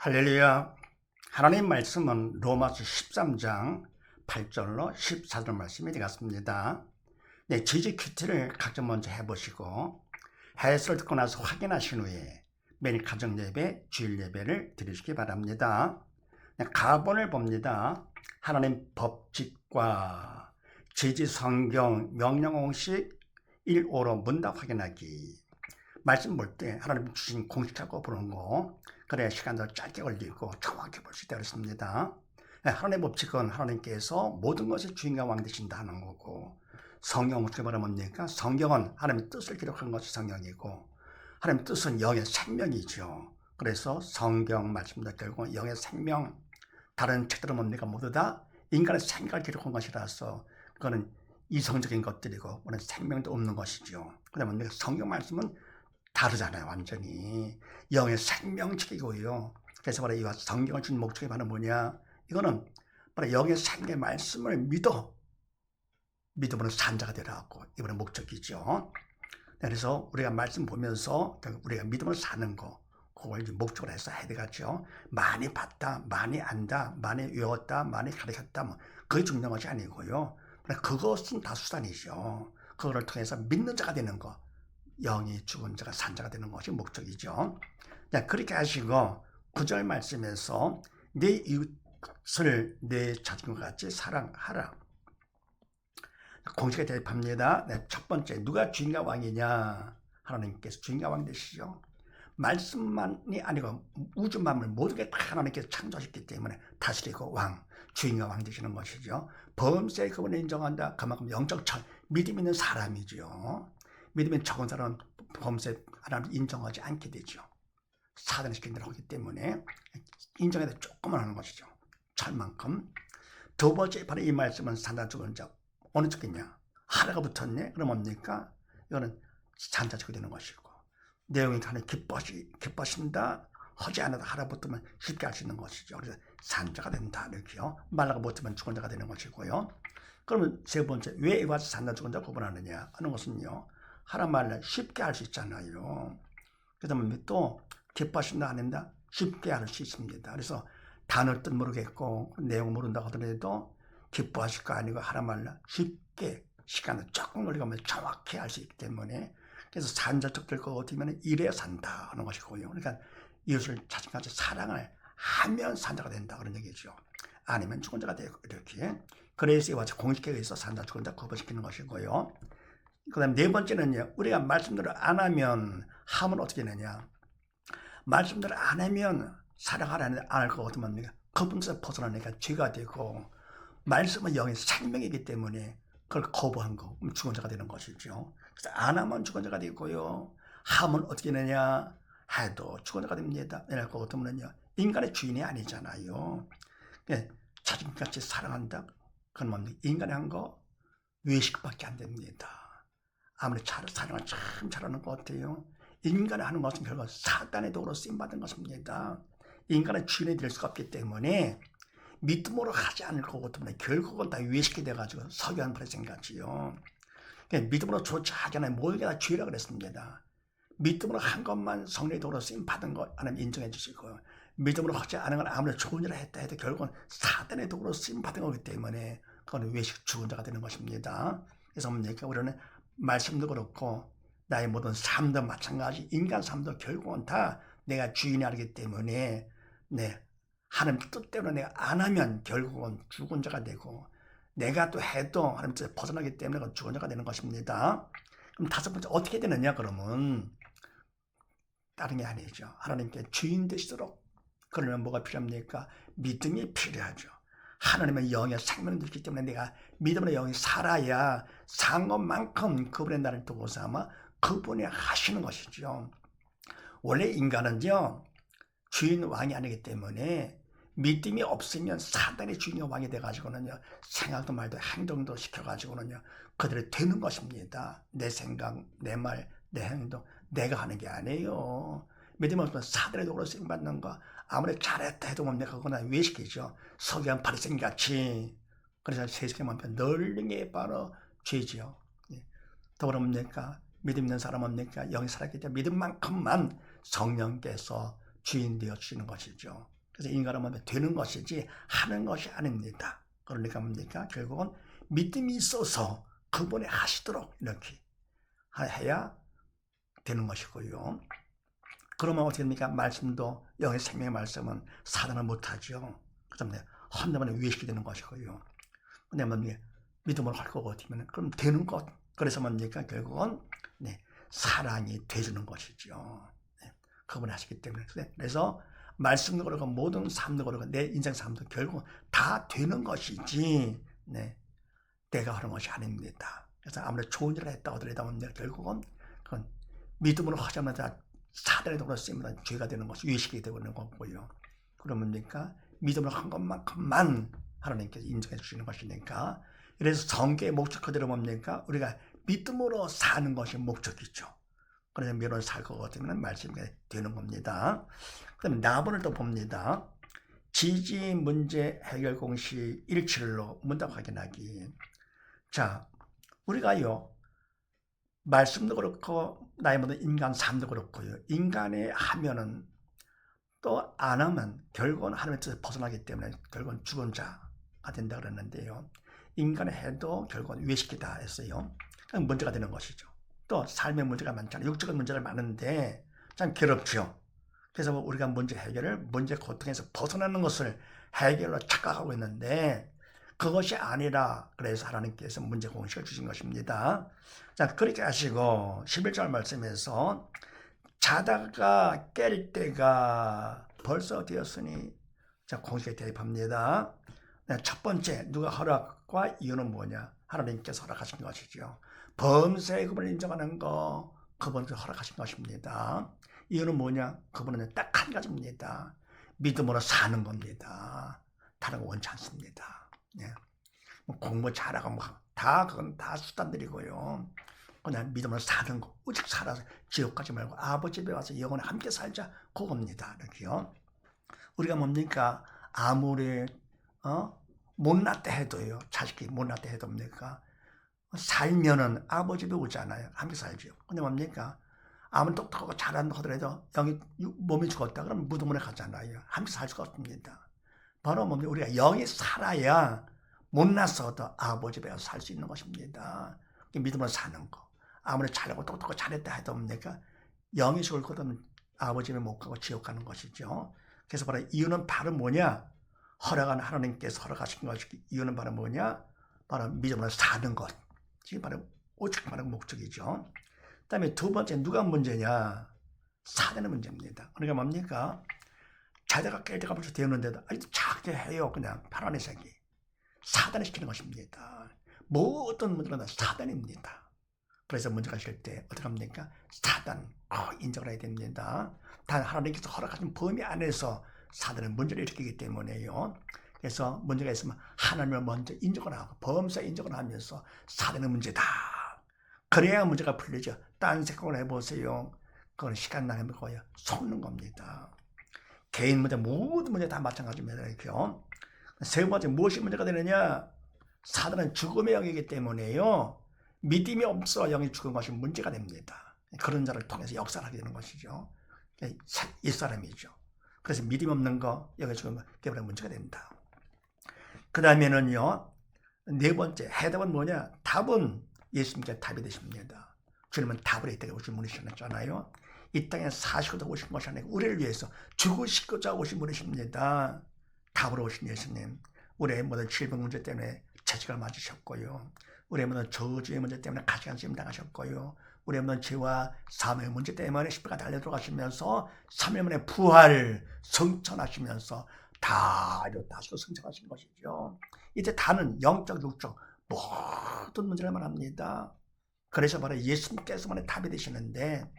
할렐루야. 하나님 말씀은 로마서 13장 8절로 14절 말씀이 되겠습니다. 네, 지지 큐티를 각자 먼저 해보시고 해설을 듣고 나서 확인하신 후에 매일 가정 예배, 주일 예배를 드리시기 바랍니다. 네, 가본을 봅니다. 하나님 법칙과 지지 성경 명령 공식 1호로 문답 확인하기. 말씀 볼 때 하나님 주신 공식하고 보는 거 그래야 시간도 짧게 걸리고 정확히 볼 수 있다 그랬습니다. 네, 하나님의 법칙은 하나님께서 모든 것의 주인과 왕 되신다 하는 거고 성경 어떻게 말하면 성경은 하나님의 뜻을 기록한 것이 성경이고 하나님의 뜻은 영의 생명이죠. 그래서 성경 말씀도 결국 영의 생명 다른 책들은 뭡니까 모두 다 인간의 생각을 기록한 것이라서 그거는 이성적인 것들이고 그는 생명도 없는 것이죠. 그다음에 성경 말씀은 다르잖아요, 완전히. 영의 생명책이고요. 그래서 바로 이 성경을 준 목적이 바로 뭐냐? 이거는 바로 영의 생명의 말씀을 믿어. 믿음으로 산자가 되라고. 이번에 목적이죠. 그래서 우리가 말씀 보면서 우리가 믿음으로 사는 거, 그걸 목적으로 해서 해야 되겠죠. 많이 봤다, 많이 안다, 많이 외웠다, 많이 가르쳤다, 뭐, 그게 중요한 것이 아니고요. 그것은 다 수단이죠. 그거를 통해서 믿는 자가 되는 거. 영이 죽은 자가 산 자가 되는 것이 목적이죠. 자, 그렇게 하시고 구절 말씀에서 내 이웃을 내 자신과 같이 사랑하라. 공식에 대입합니다. 네, 첫 번째 누가 주인과 왕이냐? 하나님께서 주인과 왕 되시죠. 말씀만이 아니고 우주 만물 모든 게 다 하나님께서 창조하셨기 때문에 다스리고 왕, 주인과 왕 되시는 것이죠. 범죄 그분을 인정한다. 그만큼 영적 천, 믿음 있는 사람이죠. 믿음이 적은 사람은 범죄 하나님 인정하지 않게 되죠. 사단의 시킨 대로 하기 때문에 인정해도 조금만 하는 것이죠. 철만큼. 두 번째 바로 이 말씀은 산자 죽은 자 어느 쪽이냐? 하나가 붙었네? 그럼 뭡니까? 이거는 산자 죽게 되는 것이고 내용이 하나 기뻐시, 기뻐신다 하지 않아도 하나 붙으면 쉽게 할 수 있는 것이죠. 그래서 산자가 된다 이렇게요. 말라가 붙으면 죽은 자가 되는 것이고요. 그러면 세 번째 왜 이와 산자 죽은 자 구분하느냐 하는 것은요. 하란 말을 쉽게 할 수 있잖아요. 그 다음에 또 기뻐하신다 안 한다 쉽게 할 수 있습니다. 그래서 단어 뜻 모르겠고 내용 모른다고 하더라도 기뻐하실 거 아니고 하란 말을 쉽게 시간을 조금 걸리면 정확히 할 수 있기 때문에 그래서 산자적 될것 같으면 이래야 산다 하는 것이고요. 그러니까 이웃을 자신같이 사랑을 하면 산자가 된다 그런 얘기죠. 아니면 죽은 자가 되고 이렇게 그래서 이와 공식에 의해서 산자 죽은 자 구분시키는 것이고요. 그 다음 네 번째는요, 우리가 말씀대로 안 하면, 하면 어떻게 되느냐. 말씀대로 안 하면 사랑하라는 안할것 같으면 그분에서 벗어나니까 죄가 되고, 말씀은 영의 생명이기 때문에 그걸 거부한 거, 죽은 자가 되는 것이죠. 그래서 안 하면 죽은 자가 되고요. 하면 어떻게 되느냐. 해도 죽은 자가 됩니다. 것 같으면요. 인간의 주인이 아니잖아요. 자신같이 사랑한다. 그건 뭡니까? 인간이 한거 외식밖에 안 됩니다. 아무리 잘, 사랑을 참 잘하는 것 같아요. 인간이 하는 것은 결국 사단의 도로 쓰임받은 것입니다. 인간의 주인이 될 수가 없기 때문에 믿음으로 하지 않을 거기 때문에 결국은 다 위식이 돼가지고 석유한 프레생같이요. 믿음으로 조차 하지 않으면 모든 게 다 죄라 그랬습니다. 믿음으로 한 것만 성령의 도로 쓰임 받은 것 하나님 인정해 주시고 믿음으로 하지 않은 건 아무리 좋은 일을 했다 해도 결국은 사단의 도로 쓰임 받은 거기 때문에 그건 외식 죽은 자가 되는 것입니다. 그래서 뭡니까 우리는 말씀도 그렇고 나의 모든 삶도 마찬가지 인간 삶도 결국은 다 내가 주인이 알기 때문에 네 하나님 뜻대로 내가 안 하면 결국은 죽은 자가 되고 내가 또 해도 하나님 뜻에 벗어나기 때문에 그 죽은 자가 되는 것입니다. 그럼 다섯 번째 어떻게 되느냐 그러면 다른 게 아니죠. 하나님께 주인 되시도록 그러면 뭐가 필요합니까? 믿음이 필요하죠. 하나님의 영의 생명이 있기 때문에 내가 믿음으로 영이 살아야 산 것만큼 그분의 나를 두고서 아마 그분이 하시는 것이죠. 원래 인간은요, 주인 왕이 아니기 때문에 믿음이 없으면 사단의 주인이 왕이 돼가지고는요, 생각도 말도 행동도 시켜가지고는요, 그들이 되는 것입니다. 내 생각, 내 말, 내 행동, 내가 하는 게 아니에요. 믿음 없으면 사단의 도로 쓰임받는 거, 아무리 잘했다 해도 뭡니까? 그거나 외식이죠. 석양 바리새인 같이. 그래서 세상에 보면 널린 게 바로 죄지요. 예. 더불어 뭡니까? 믿음 있는 사람 뭡니까? 영이 살았기 때문에 믿음만큼만 성령께서 주인 되어 주시는 것이죠. 그래서 인간은 뭐 되는 것이지 하는 것이 아닙니다. 그러니까 뭡니까? 결국은 믿음이 있어서 그분이 하시도록 이렇게 해야 되는 것이고요. 그러면 어떻게 됩니까? 말씀도 영의 생명의 말씀은 사단을 못하죠. 그 때문에 한다면 위해시게 되는 것이고요. 근데 뭡니까? 믿음을 할 거고 어떻면 그럼 되는 것. 그래서 뭡니까? 결국은 네, 사랑이 되주는 것이죠. 네, 그분이 하시기 때문에. 그래서 말씀도 그렇고 모든 삶도 그렇고 내 인생 삶도 결국 다 되는 것이지 네, 내가 하는 것이 아닙니다. 그래서 아무리 좋은 일을 했다 하더라도? 결국은 그건 믿음으로 하자마자 사단의 돈으로 쓰이면 죄가 되는 것이 위식이 되고 있는 거고요. 그러면 뭡니까? 믿음으로 한 것만큼만 하나님께서 인정해 주시는 것이니까 그래서 성계의 목적 그대로 뭡니까? 우리가 믿음으로 사는 것이 목적이죠. 그래서 믿음으로 살 거거든요. 말씀이 되는 겁니다. 그 다음에 나번을 또 봅니다. 지지 문제 해결 공식 171로 문답 확인하기. 자, 우리가요, 말씀도 그렇고, 나이 먹은 인간 삶도 그렇고요. 인간이 하면은 또 안 하면 결국은 하나님의 뜻을 벗어나기 때문에 결국은 죽은 자가 된다 그랬는데요. 인간이 해도 결국은 외식이다 했어요. 문제가 되는 것이죠. 또 삶의 문제가 많잖아요. 육적인 문제가 많은데 참 괴롭죠. 그래서 뭐 우리가 문제 해결을 문제 고통에서 벗어나는 것을 해결로 착각하고 있는데 그것이 아니라 그래서 하나님께서 문제 공식을 주신 것입니다. 자 그렇게 하시고 11절 말씀에서 자다가 깰 때가 벌써 되었으니 자 공식에 대입합니다. 네, 첫 번째 누가 허락과 이유는 뭐냐? 하나님께서 허락하신 것이죠. 그분을 인정하는 거 그분을 허락하신 것입니다. 이유는 뭐냐? 그분은 딱 한 가지입니다. 믿음으로 사는 겁니다. 다른 거 원치 않습니다. 예. 뭐 공부 잘하고 뭐다 그건 다 수단들이고요. 그냥 믿음으로 사는 거, 오직 살아서 지옥 가지 말고 아버지 집에 와서 영원히 함께 살자 그겁니다. 이렇게요. 우리가 뭡니까? 아무리 어? 못났다 해도요. 자식이 못났다 해도 뭡니까? 살면은 아버지 집에 오잖아요. 함께 살죠. 근데 뭡니까? 아무리 똑똑하고 잘한다 하더라도 영이 몸이 죽었다 그러면 무덤으로 가잖아요. 함께 살 수가 없습니다. 바로 뭡니까? 우리가 영이 살아야 못났어도 아버지 집에 살수 있는 것입니다. 믿음으로 사는 거. 아무리 잘하고 똑똑하고 잘했다 해도 뭡니까? 영이 죽을 거든 아버지 집에 못 가고 지옥 가는 것이죠. 그래서 바로 이유는 바로 뭐냐? 허락한 하나님께서 허락하신 것이 이유는 바로 뭐냐? 바로 믿음으로 사는 것. 지금 바로 오직 바로 목적이죠. 그 다음에 두 번째 누가 문제냐? 사단의 문제입니다. 그러니까 뭡니까? 자다가 깰 때가 벌써 되었는데도 아직도 작게 해요. 그냥 파란의 색이. 사단이 시키는 것입니다. 모든 문제가 다 사단입니다. 그래서 문제가 있을 때 어떻게 합니까? 사단 어, 인정을 해야 됩니다. 단 하나님께서 허락하신 범위 안에서 사단은 문제를 일으키기 때문에요. 그래서 문제가 있으면 하나님을 먼저 인정을 하고 범사 인정을 하면서 사단의 문제다. 그래야 문제가 풀리죠. 딴 생각을 해보세요. 그건 시간 나면 거예요. 속는 겁니다. 개인 문제, 모든 문제 다 마찬가지입니다. 이렇게요. 세 번째, 무엇이 문제가 되느냐? 사단은 죽음의 영이기 때문에요. 믿음이 없어 영이 죽은 것이 문제가 됩니다. 그런 자를 통해서 역사를 하게 되는 것이죠. 옛사람이죠. 그래서 믿음 없는 거, 영이 죽은 거, 깨버려 문제가 된다. 그 다음에는요, 네 번째, 해답은 뭐냐? 답은 예수님께 답이 되십니다. 주님은 답을 이 오신 분이셨잖아요. 이 땅에 사시고자 오신 것이 아니고 우리를 위해서 죽으시고자 오신 분이십니다. 답으로 오신 예수님. 우리의 모든 질병 문제 때문에 채찍을 맞으셨고요. 우리의 모든 저주의 문제 때문에 가시간심 당하셨고요. 우리의 모든 죄와 사명의 문제 때문에 십자가 달려 들어가시면서 3일 만에 부활 성천하시면서 다 이뤘다시고 성장하신 것이죠. 이제 다는 영적, 육적 모든 문제를 말합니다. 그래서 바로 예수님께서만의 답이 되시는데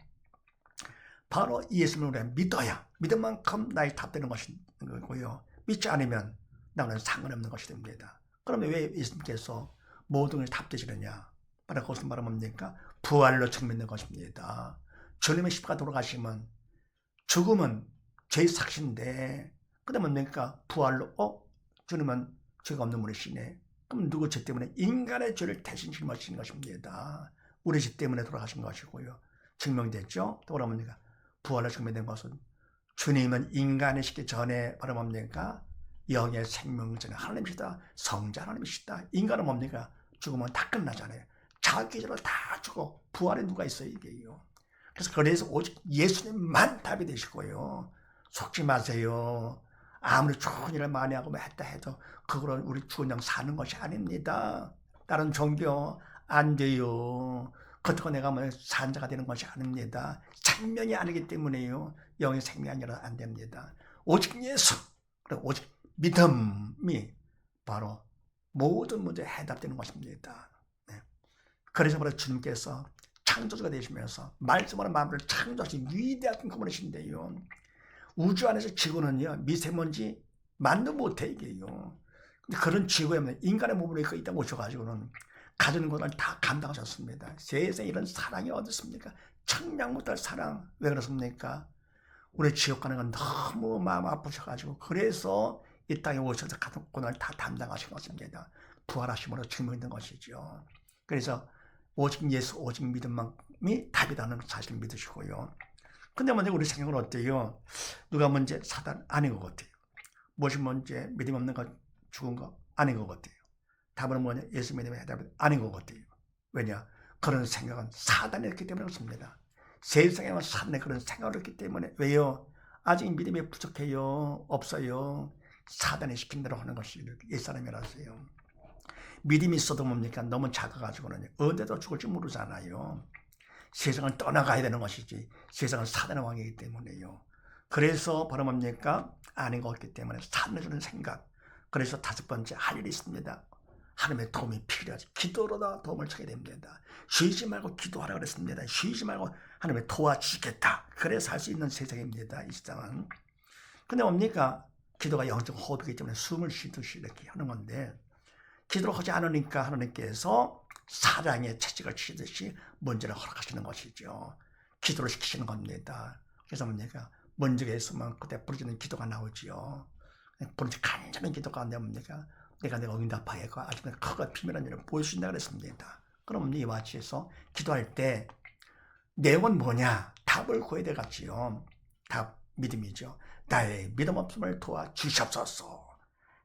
바로 예수님을 믿어야 믿은 만큼 나의 답되는 것인 거고요. 믿지 않으면 나는 상관없는 것이 됩니다. 그러면 왜 예수님께서 모든 걸 답되시느냐? 바로 그것은 바로 뭡니까? 부활로 증명된 것입니다. 주님의 십자가 돌아가시면 죽음은 죄의 삭신데 그 다음에 뭡니까? 부활로 어? 주님은 죄가 없는 분이시네. 그럼 누구 죄 때문에? 인간의 죄를 대신 짊어지신 것입니다. 우리 죄 때문에 돌아가신 것이고요. 증명됐죠? 또 그러면 부활로 증명된 것은 주님은 인간이 시기 전에 바로 뭡니까? 영의 생명 전에 하나님이시다. 성자 하나님이시다. 인간은 뭡니까? 죽으면 다 끝나잖아요. 자기를 다 주고 부활에 누가 있어요 이게요. 그래서 그래서 오직 예수님만 답이 되시고요. 속지 마세요. 아무리 좋은 일을 많이 하고 뭐 했다 해도 그거로 우리 영 사는 것이 아닙니다. 다른 종교 안 돼요. 그렇다고 내가 뭐 산자가 되는 것이 아닙니다. 생명이 아니기 때문에요. 영의 생명이 아니라 안 됩니다. 오직 예수, 오직 믿음이 바로 모든 문제에 해답되는 것입니다. 네. 그래서 바로 주님께서 창조주가 되시면서 말씀으로 만물을 창조하신 위대한 그분이신데요. 우주 안에서 지구는요 미세먼지 만도 못해 이게요. 그런 지구에 인간의 몸으로 있다 오셔가지고는 가진 것을 다 감당하셨습니다. 세상에 이런 사랑이 어디 있습니까? 청량 못할 사랑 왜 그렇습니까? 우리 지옥 가는 건 너무 마음 아프셔가지고 그래서 이 땅에 오셔서 가진 고난을 다 담당하신 것입니다. 부활하심으로 증명된 것이죠. 그래서 오직 예수, 오직 믿음만이 답이라는 사실을 믿으시고요. 근데 먼저 우리 생각은 어때요? 누가 먼저 사단 아닌 것 같아요. 무엇이 먼저 믿음 없는 것, 죽은 거 아닌 것 같아요. 답은 뭐냐? 예수 믿음의 해답은 아닌 것 같아요. 왜냐? 그런 생각은 사단이 했기 때문에 그렇습니다. 세상에만 사단의 그런 생각을 했기 때문에 왜요? 아직 믿음이 부족해요. 없어요. 사단이 시킨 대로 하는 것이 옛사람이라서요. 믿음이 있어도 뭡니까? 너무 작아가지고는 언제도 죽을지 모르잖아요. 세상을 떠나가야 되는 것이지 세상은 사단의 왕이기 때문에요. 그래서 바로 뭡니까? 아닌 것 같기 때문에 사단을 주는 생각. 그래서 다섯 번째 할 일이 있습니다. 하나님의 도움이 필요하지. 기도로다 도움을 찾게 됩니다. 쉬지 말고 기도하라 그랬습니다. 쉬지 말고 하나님의 도와주시겠다. 그래서 할수 있는 세상입니다. 이 세상은. 근데 뭡니까? 기도가 영적 호흡이기 때문에 숨을 쉬듯이 이렇게 하는 건데 기도를 하지 않으니까 하나님께서 사랑의 채찍을 치듯이 문제를 허락하시는 것이죠. 기도를 시키시는 겁니다. 그래서 뭡니까? 문제가 있으면 그때 부르짖는 기도가 나오지요. 부르짖 간절한 기도가 뭡니까? 내가 내가 응답하겠고 아주 크고 비밀한 일을 보여주신다 그랬습니다. 그럼 이와 같이 해서 기도할 때 내용은 뭐냐? 답을 구해야 되겠지요. 답, 믿음이죠. 나의 믿음 없음을 도와 주시옵소서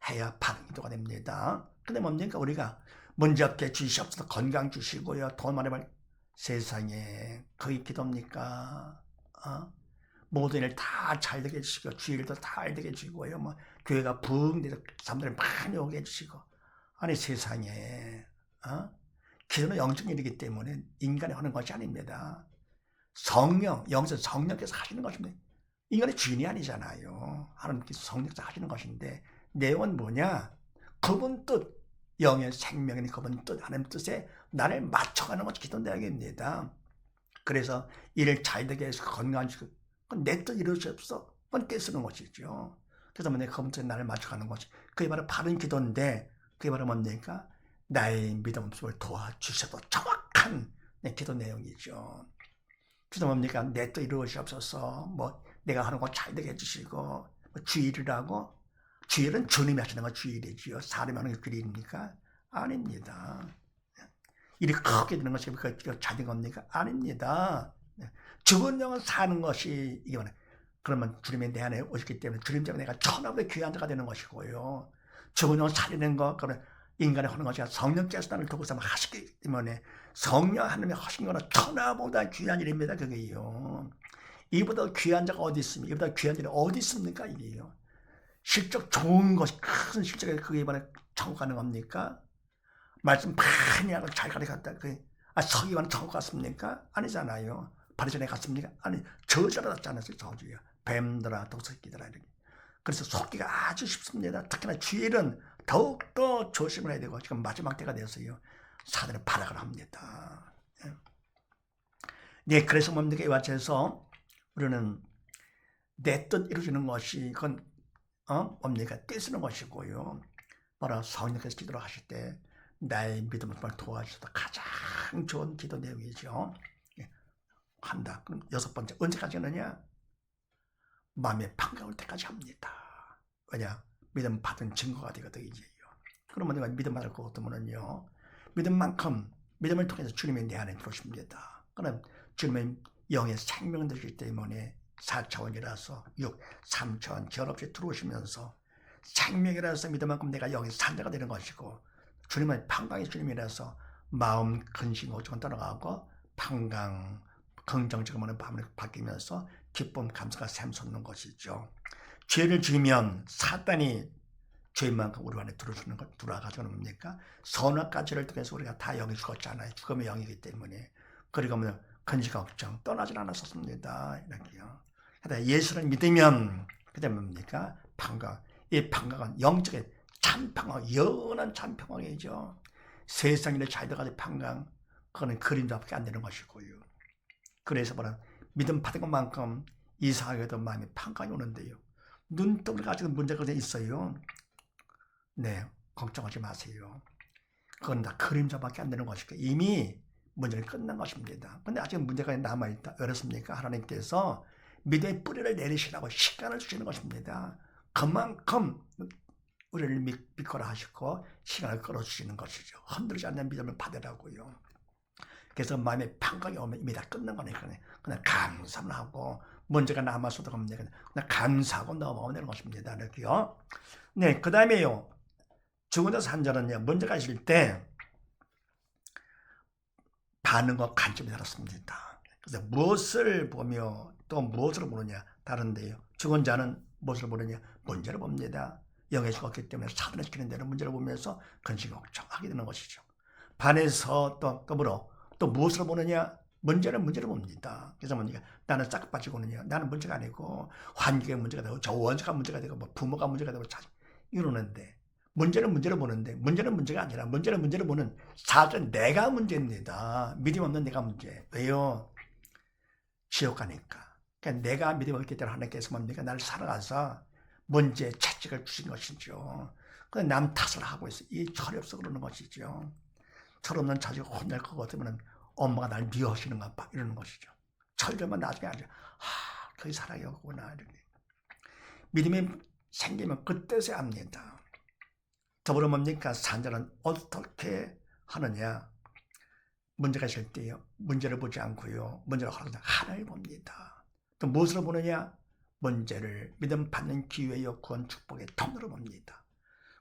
해야 반응 기도가 됩니다. 근데 뭡니까? 우리가 문제없게 주시옵소서 건강 주시고요. 돈 많이 벌 세상에 그게 기도입니까? 어? 모든 일 다 잘 되게 해주시고 주일도 잘 되게 해주시고요. 뭐 교회가 부흥 돼서 사람들이 많이 오게 해주시고 아니 세상에 어? 기도는 영적 일이기 때문에 인간이 하는 것이 아닙니다. 성령, 영적 성령께서 하시는 것입니다. 인간의 주인이 아니잖아요. 하나님께서 성령께서 하시는 것인데 내용은 뭐냐? 그분 뜻, 영의 생명인 그분 뜻, 하나님 뜻에 나를 맞춰가는 것이 기도 내용입니다. 그래서 일을 잘 되게 해서 건강한 그건 내 뜻 이룰 수 없어. 그건 떼쓰는 것이죠. 그래서 내 검토에 나를 맞춰가는 것이 그게 바로 바른 기도인데 그게 바로 뭡니까? 나의 믿음 없음을 도와주셔도 정확한 내 기도 내용이죠. 그래서 뭡니까? 내 뜻 이루어지옵소서. 뭐 내가 하는 거 잘 되게 해주시고 뭐 주일이라고 주일은 주님이 하시는 거 주일이지요. 사람이 하는 게 주일입니까? 아닙니다. 일이 크게 되는 것이 그 작은 겁니까? 아닙니다. 죽은 영은 사는 것이 이게 뭐냐? 그러면 주님이 내 안에 오셨기 때문에 주님처럼 내가 천하의 귀한 자가 되는 것이고요. 죽은 영을 살리는 것, 그러면 인간이 하는 것이 성령께서 나를 도구삼아 하시기 때문에 성령 하나님이 하신 거는 천하보다 귀한 일입니다. 그게요. 이보다 귀한 자가 어디 있습니까? 이보다 귀한 일이 어디 있습니까? 이게요. 실적 좋은 것이 큰 실적에 그게 이번에 천국 가는 겁니까? 말씀 많이 하고 잘 가르쳤다. 그, 아, 서기관 천국 갔습니까? 아니잖아요. 바리전에 갔습니까? 아니, 받지 않았어요. 저주요. 뱀들아, 독새끼들아, 이렇게. 그래서 속기가 아주 쉽습니다. 특히나 주일은 더욱더 조심을 해야 되고, 지금 마지막 때가 되어서요. 사단이 발악을 합니다. 예. 네, 그래서 뭡니까? 이와 같해서 우리는 내 뜻 이루어지는 것이, 그건, 어? 뭡니까? 떼쓰는 것이고요. 바로 성령께서 기도를 하실 때, 나의 믿음을 도와주셔서 가장 좋은 기도 내용이죠. 예. 한다. 그럼 여섯 번째, 언제까지 하느냐? 마음에 반가울 때까지 합니다. 왜냐? 믿음 받은 증거가 되거든요. 그러면 내가 믿음 받을 것 같으면요. 믿음만큼 믿음을 통해서 주님이 내 안에 들어오십니다. 그럼 주님의 영의 생명 되기 때문에 4차원이라서 6, 3차원 결없이 들어오시면서 생명이라서 믿음만큼 내가 여기 산자가 되는 것이고 주님은 평강의 주님이라서 마음 근심 오죽은 떠나가고 평강 긍정적인 마음으로 바뀌면서 기쁨 감사가 샘솟는 것이죠. 죄를 지으면 사단이 죄만큼 우리 안에 들어주는 것 들어와가지고 뭡니까? 선악까지를 통해서 우리가 다 영이 죽었잖아요. 죽음의 영이기 때문에 그리고 뭐 근시 걱정 떠나질 않았었습니다. 이렇게요. 그러다 예수를 믿으면 그때 뭡니까? 평강. 이 평강은 영적인 참평강, 영원한 참평강이죠. 세상에 잘 들어가는 평강, 그거는 그림자밖에 안 되는 것이고요. 그래서 뭐라 믿음 받은 것만큼 이상하게도 마음에 평강이 오는데요. 눈독을 가지고 문제가 있어요. 네, 걱정하지 마세요. 그건 다 그림자밖에 안 되는 것이고 이미 문제는 끝난 것입니다. 근데 아직 문제가 남아있다. 어렵습니까? 하나님께서 믿음의 뿌리를 내리시라고 시간을 주시는 것입니다. 그만큼 우리를 믿거라 하시고 시간을 끌어주시는 것이죠. 흔들리지 않는 믿음을 받으라고요. 그래서 마음에 평강이 오면 이미 다 끝난 거니까 그냥 감사만 하고 문제가 남아서도 그냥 그냥 감사하고 넘어가면 되는 것입니다. 이렇게요. 네, 그 다음에요. 죽은 자 산자는요. 문제가 있을 때 반응과 관점이 다릅니다. 그래서 무엇을 보며 또 무엇을 보느냐 다른데요. 죽은 자는 무엇을 보느냐 문제를 봅니다. 영의 죽었기 때문에 사단을 시키는 대로 문제를 보면서 근심 걱정하게 되는 것이죠. 반에서 또 더불어 또 무엇을 보느냐 문제는 문제를 봅니다. 그래서 뭡니까? 나는 싹 빠지고는요. 나는 문제가 아니고 환경의 문제가 되고 저 원수가 문제가 되고 뭐 부모가 문제가 되고 자, 이러는데 문제는 문제를 보는데 문제는 문제가 아니라 문제는 문제를 보는 사실 내가 문제입니다. 믿음 없는 내가 문제. 왜요? 지옥 가니까. 그러니까 내가 믿음 없기 때문에 하나님께서 뭡니까? 나를 살아가서 문제 채찍을 주신 것이죠. 남 탓을 하고 있어. 이 철이 없어 그러는 것이죠. 철없는 자식 혼낼 것 같으면 엄마가 날 미워하시는가 봐. 이러는 것이죠. 철되면 나중에 아주 하 그게 사랑이었구나. 이렇게 믿음이 생기면 그때서 압니다. 더불어 뭡니까? 산자는 어떻게 하느냐? 문제가 있을 때요. 문제를 보지 않고요. 문제를 하는 하나를 봅니다. 또 무엇을 보느냐? 문제를 믿음 받는 기회요. 구원 축복의 통로로 봅니다.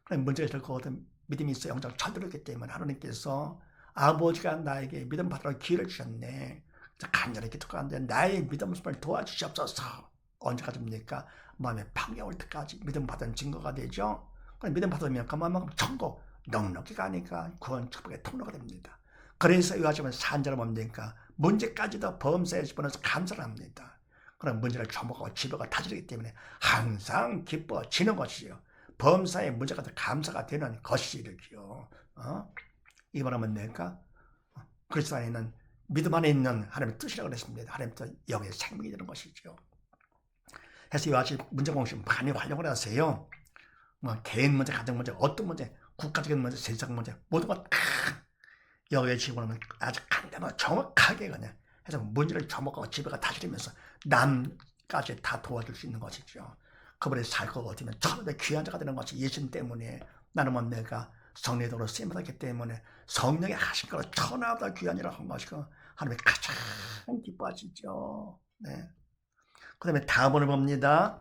그럼 문제가 있을 것 같은 믿음이 있어 영적 철들었기 때문에 하나님께서 아버지가 나에게 믿음 받으러 기회를 주셨네. 간절히 기도하는데 나의 믿음을 도와주시옵소서. 언제까지입니까? 마음에 방해 올 때까지 믿음 받은 증거가 되죠. 믿음 받으면 그만큼 천국 넉넉히 가니까 구원 축복의 통로가 됩니다. 그래서 이와지면 산자를 뭡니까? 문제까지도 범사에 집어넣어서 감사를 합니다. 그런 문제를 조목하고 지배가 다지기 때문에 항상 기뻐지는 것이요. 범사의 문제가 더 감사가 되는 것이 이렇게요. 어? 이 말하면 내가 그리스도 안에 있는 믿음 안에 있는 하나님의 뜻이라고 그랬습니다. 하나님의 뜻, 영의 생명이 되는 것이죠. 그래서 이와 같이 문제 공식 많이 활용을 하세요. 뭐 개인 문제, 가정 문제, 어떤 문제, 국가적인 문제, 세상 문제 모든 것 여기에 집어넣으면 아주 간단하고 정확하게 그냥 해서 문제를 접목하고 지배가 다스리면서 남까지 다 도와줄 수 있는 것이죠. 그분의 살고 어디면 천하의 귀한 자가 되는 것이 예수님 때문에 나는 뭐 내가 성례도로 쓰임받았기 때문에 성령의 하신 거로 천하보다 귀한이라고 한 것이고 하나님이 가장 기뻐하시죠. 네. 그 다음에 다음을 봅니다.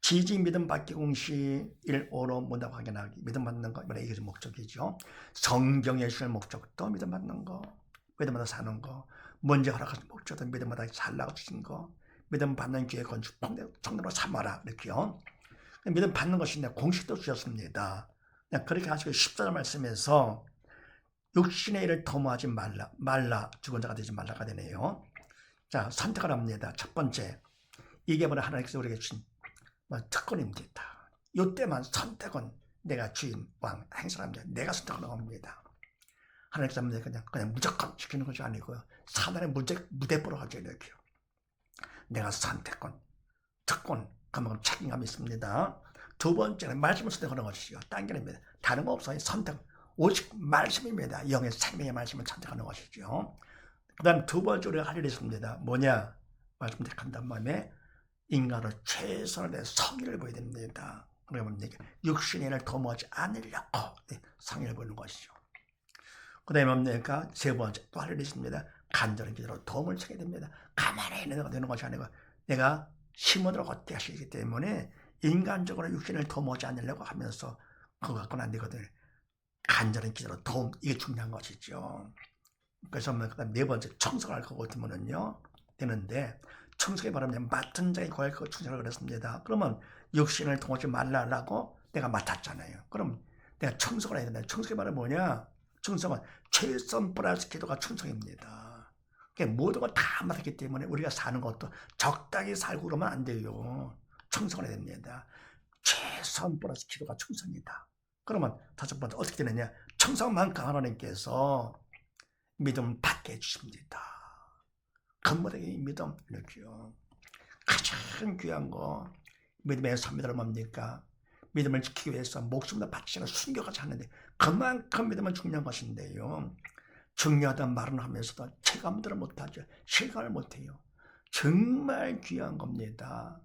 지지 믿음 받기 공시 1, 5로 문답 확인하기 믿음 받는 거 이게 목적이죠. 성경에 주는 목적도 믿음 받는 거 믿음마다 사는 거 먼저 허락하신 목적도 믿음마다 살라고 주신 거 믿음 받는 기회 건축 성대로 삼아라 이렇게요. 믿음 받는 것인데 공식도 주셨습니다. 그렇게 하시고 14절 말씀에서 육신의 일을 도모하지 말라 말라 죽은 자가 되지 말라가 되네요. 자 선택을 합니다. 첫 번째 이게 바로 하나님께서 우리에게 주신 뭐 특권입니다. 이때만 선택은 내가 주인 왕 행사합니다. 내가 선택하는 겁니다. 하나님께서 그냥 그냥 무조건 시키는 것이 아니고요. 사단의 무대 무대뽀로 하죠 이렇게요. 내가 선택권, 특권, 그만큼 책임감이 있습니다. 두 번째는 말씀을 선택하는 것이죠. 딴게 아닙니다. 다른 거 없어요. 선택. 오직 말씀입니다. 영의 생명의 말씀을 선택하는 것이죠. 그 다음 두 번째 우리가 할 일이 있습니다. 뭐냐? 말씀 택한단 말에 인간으로 다해 성의를 보여야 됩니다. 그러면 육신의 일을 도모하지 않으려고 성의를 보이는 것이죠. 그 다음에 뭡니까? 세 번째 또 할 일이 있습니다. 간절한 기도로 도움을 청해야 됩니다. 가만히 있는 것이 아니고 내가 힘으로 걷게 하시기 때문에 인간적으로 육신을 도모지 않으려고 하면서 그거 갖고는 안 되거든요. 간절한 기도로 도움 이게 중요한 것이죠. 그래서 뭐네 번째 청소할 것 같으면은요 되는데 청소에 바르면 맡은 자의 거에 그 충성을 그랬습니다. 그러면 육신을 도모지 말라라고 내가 맡았잖아요. 그럼 내가 청소를 해야 된다. 청소의 말은 뭐냐? 충성은 최선 플러스 기도가 충성입니다. 그러니까 모든 걸 다 맡았기 때문에 우리가 사는 것도 적당히 살고 그러면 안 돼요. 충성을 해야 됩니다. 최선 플러스 기도가 충성이다. 그러면 다섯 번째 어떻게 되느냐? 충성만큼 하나님께서 믿음 받게 해주십니다. 건물의 믿음 이렇게요. 가장 귀한 거 믿음의 선미를 뭡니까? 믿음을 지키기 위해서 목숨도 바치는 순교까지 하는데 그만큼 믿음은 중요한 것인데요. 중요하단 말은 하면서도 체감들을 못하죠. 실감을 못해요. 정말 귀한 겁니다.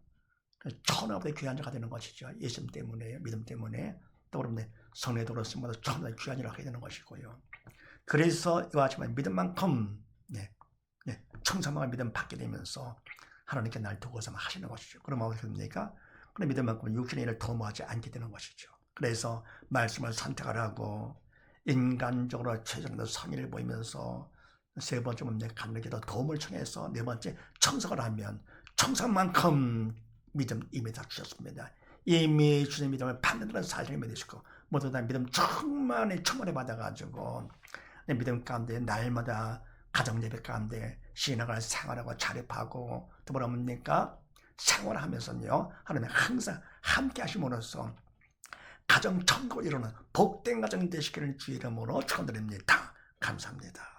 천하보다 귀한 자가 되는 것이죠. 예수 때문에 믿음 때문에 또 그러면 성례도 그렇습니다. 천하보다 귀한 하게 되는 것이고요. 그래서 이와 같이 믿음만큼 네, 네, 청산망을 믿음 받게 되면서 하나님께 날 두고서 하시는 것이죠. 그러면 어떻게 됩니까? 그런 믿음만큼 육신의 일을 도모하지 않게 되는 것이죠. 그래서 말씀을 선택을 하고 인간적으로 최선의 선의를 보이면서 세 번째 뭡니까? 감리기도 도움을 청해서 네 번째 청석을 하면 청석만큼 믿음 이미 다 주셨습니다. 이미 주님 믿음을 받는 사실을 믿으시고 모두 다 믿음 충만히 충만히 받아가지고 내 믿음 가운데 날마다 가정 예배 가운데 신앙을 생활하고 자립하고 또 뭐라 뭡니까? 생활하면서요 하나님 항상 함께 하심으로써 가정 천국을 이루는 복된 가정 되시기를 주의 이름으로 축원드립니다. 감사합니다.